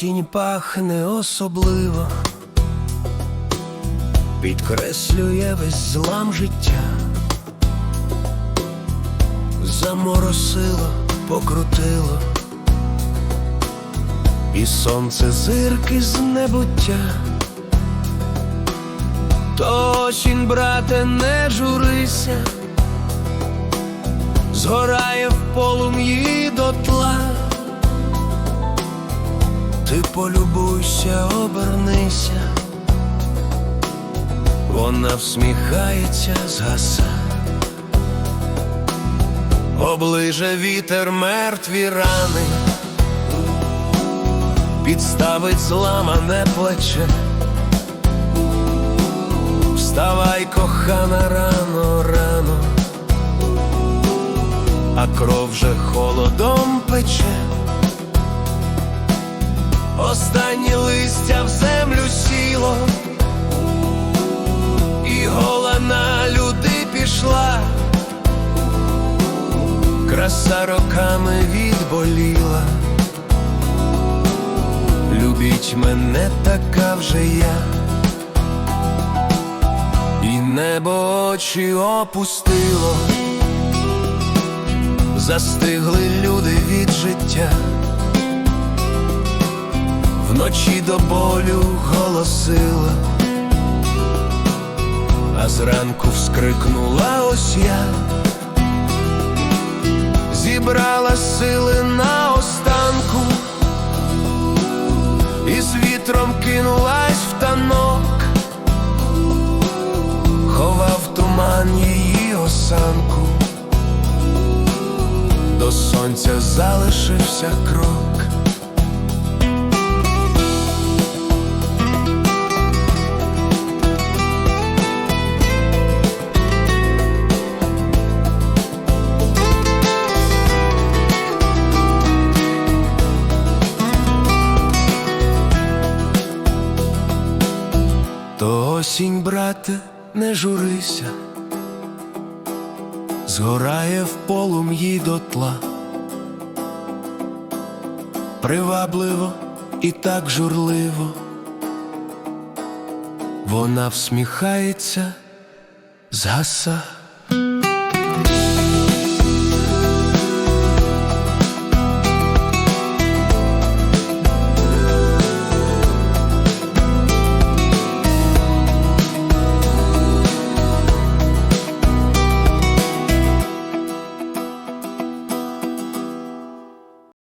Осінь пахне особливо, підкреслює весь злам життя, заморосило, покрутило, і сонце зирки з небуття. То осінь, брате, не журися, згорає в полум'ї дотла. Ти полюбуйся, обернися, вона всміхається, згаса, оближе вітер мертві рани, підставить зламане плече. Вставай, кохана, рано, рано, а кров вже холодом пече. Останнє листя в землю сіло, і гола на люди пішла, краса роками відболіла. Любіть мене така вже я, і небо очі опустило, застигли люди від життя. Вночі до болю голосила, а зранку вскрикнула ось я, зібрала сили на останку, і з вітром кинулась в танок, ховав туман її осанку, до сонця залишився крок. Осінь, брате, не журися, згорає в полум'ї дотла, привабливо і так журливо, вона всміхається, згаса.